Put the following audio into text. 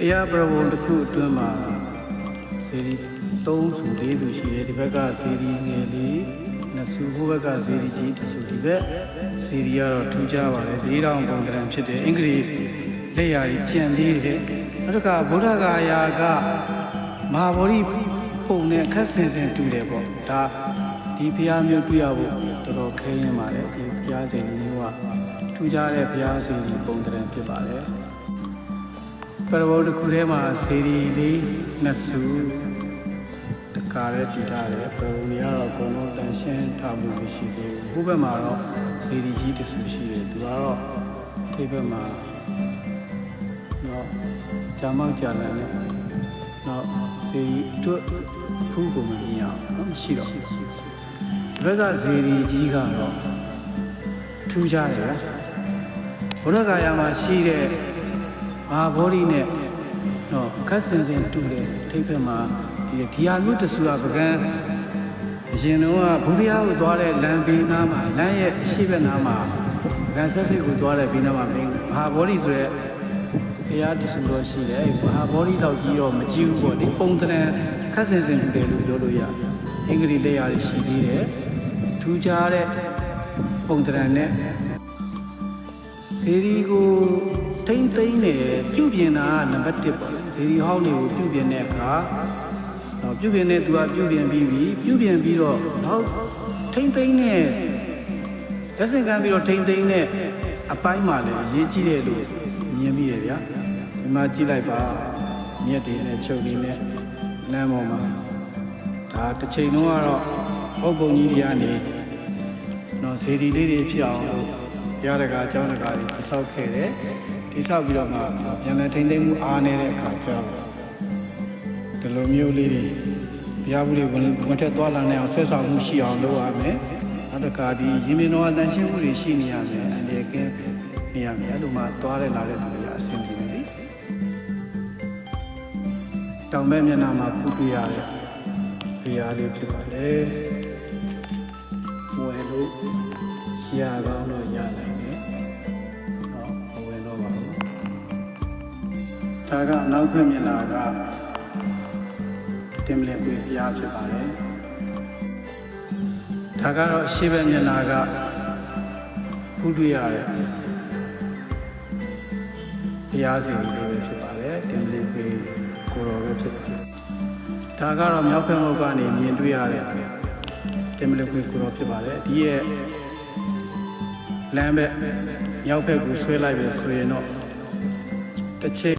တရားပရဝုံတစ်ခုအတွင်းမှာဇေဒီ3စု4စုရှိတယ်ဒီဘက်ကဇေဒီငယ်လေးနှစ်စုဟိုဘက်ကဇေဒီကြီးတစ်စုဒီဘက်ဇေဒီကတော့ထူးခြားပါတယ်၄တောင်ပုံကံဖြစ်တယ်အင်္ဂလိပ်လက်ရာကြီးကြံသေးတယ်နောက်တစ်ခါဗုဒ္ဓဂါယာကမဟာဗောဓိပုံနဲ့အခက်ဆင်ဆင်တူတယ်ပေါ့ဒါဒီဘုရားမျိုးတွေ့ရဖို့တော်တော်ခဲရင်ပါတယ်ဒီဘုရားဇေဒီမျိုးကထူးခြားတဲ့ဘုရားဇေဒီပုံကံဖြစ်ပါတယ် ပရဝုတ်တစ်ခုထဲမှာစေရီလေးနှစ်စုတကားရဲတည်ထားတယ်ပရဝုတ်တွေကတော့အကုန်လုံးတန်ရှင်းထားမှုမရှိသေးဘူးဘုဘက်မှာတော့စေရီကြီးတစ်စုရှိတယ်သူကတော့ထိပ်ဘက်မှာတော့ဂျာမောက်ကြာလန်နဲ့တော့စေရီတွတ်ဖူးကုန်မမြင်အောင်နော်မရှိတော့ဒီဘက်ကစေရီကြီးကတော့ထူးခြားတယ်ဗျာဘုရားဂါယာမှာရှိတဲ့ ဘာဘောဓိနဲ့တော့ခက်စင်စင်တူတယ်ထိပ်ဖက်မှာဒီဒီဟာမျိုးတဆူကပကံအရင်တော့ကဘုရားကိုသွားတဲ့လမ်းဘေးနားမှာလမ်းရဲ့အရှိဘက်နားမှာပကံဆက်စိတ်ကိုသွားတဲ့ဘေးနားမှာမင်းဘာဘောဓိဆိုရဲဘုရားတဆူတော့ရှိတယ်ဘာဘောဓိတော့ကြီးတော့မကြည့်ဘူးပေါ့ဒီပုံတရံခက်စင်စင်တူတယ်လို့ပြောလို့ရအင်္ဂလိပ်လက်ရာတွေရှိသေးတယ်ထူးခြားတဲ့ပုံတရံနဲ့ဇေဒီကို ထိမ့်သိမ့်နေပြုတ်ပြင်တာကနံပါတ်1ပေါ့ဇေဒီဟောင်းတွေကိုပြုတ်ပြင်တဲ့အခါတော့ပြုတ်ပြင်တဲ့သူကပြုတ်ပြင်ပြီးပြီပြုတ်ပြင်ပြီးတော့နောက်ထိမ့်သိမ့်နဲ့ရက်စင်ကမ်းပြီးတော့ထိမ့်သိမ့်နဲ့အပိုင်းမှာလည်းအရေးကြီးတယ်လို့မြင်မိတယ်ဗျာဒီမှာကြည့်လိုက်ပါမြက်တွေနဲ့ချုပ်တွေနဲ့နမ်းပေါ်မှာဒါတစ်ချိန်လုံးကတော့ဟုတ်ပုံကြီးတွေကနေတော့ဇေဒီလေးတွေဖြစ်အောင် လို့ရတကာအကြောင်းတကာတွေဆောက်ခဲ့တယ်ဒီဆောက်ပြီးတော့မှပြန်လည်ထိန်းသိမ်းမှုအားနေတဲ့အခါကျတော့ဒီလိုမျိုးလေးတွေဘုရားဘူးတွေဝင်ဝင်ထက်သွားလာနေအောင်ဆွဲဆောင်မှုရှိအောင်လုပ်ရမယ်နောက်တစ်ခါဒီရင်မြင်တော်အတန်ရှင်းမှုတွေရှိနေရမယ်အန္တရာယ်ကင်းနေရမယ်အဲ့လိုမှသွားတဲ့လာတဲ့သူတွေကအဆင်ပြေတယ်လေတောင်ဘက်မျက်နှာမှာဖူးတွေ့ရတဲ့ဘုရားလေးဖြစ်ပါလေဝယ်လို့ ရကောင်းတော့ရနိုင်တယ်။ဟောမဝင်တော့ပါဘူး။ဒါကနောက်ဖက်မျက်နှာကတင်မလင်ပွေပြားဖြစ်ပါတယ်။ဒါကတော့အရှိဘက်မျက်နှာကဖူးတွေ့ရတဲ့တရားစီလေးပဲဖြစ်ပါတယ်။တင်မလင်ပွေကိုတော်ပဲဖြစ်ပါတယ်။ဒါကတော့မြောက်ဖက်ဘက်ကနေမြင်တွေ့ရတဲ့တင်မလင်ပွေကိုတော်ဖြစ်ပါတယ်။ဒီရဲ့ လမ်းဘက်မြောက်ဘက်ကိုဆွဲလိုက်ပဲဆိုရင်တော့တစ်ချိန်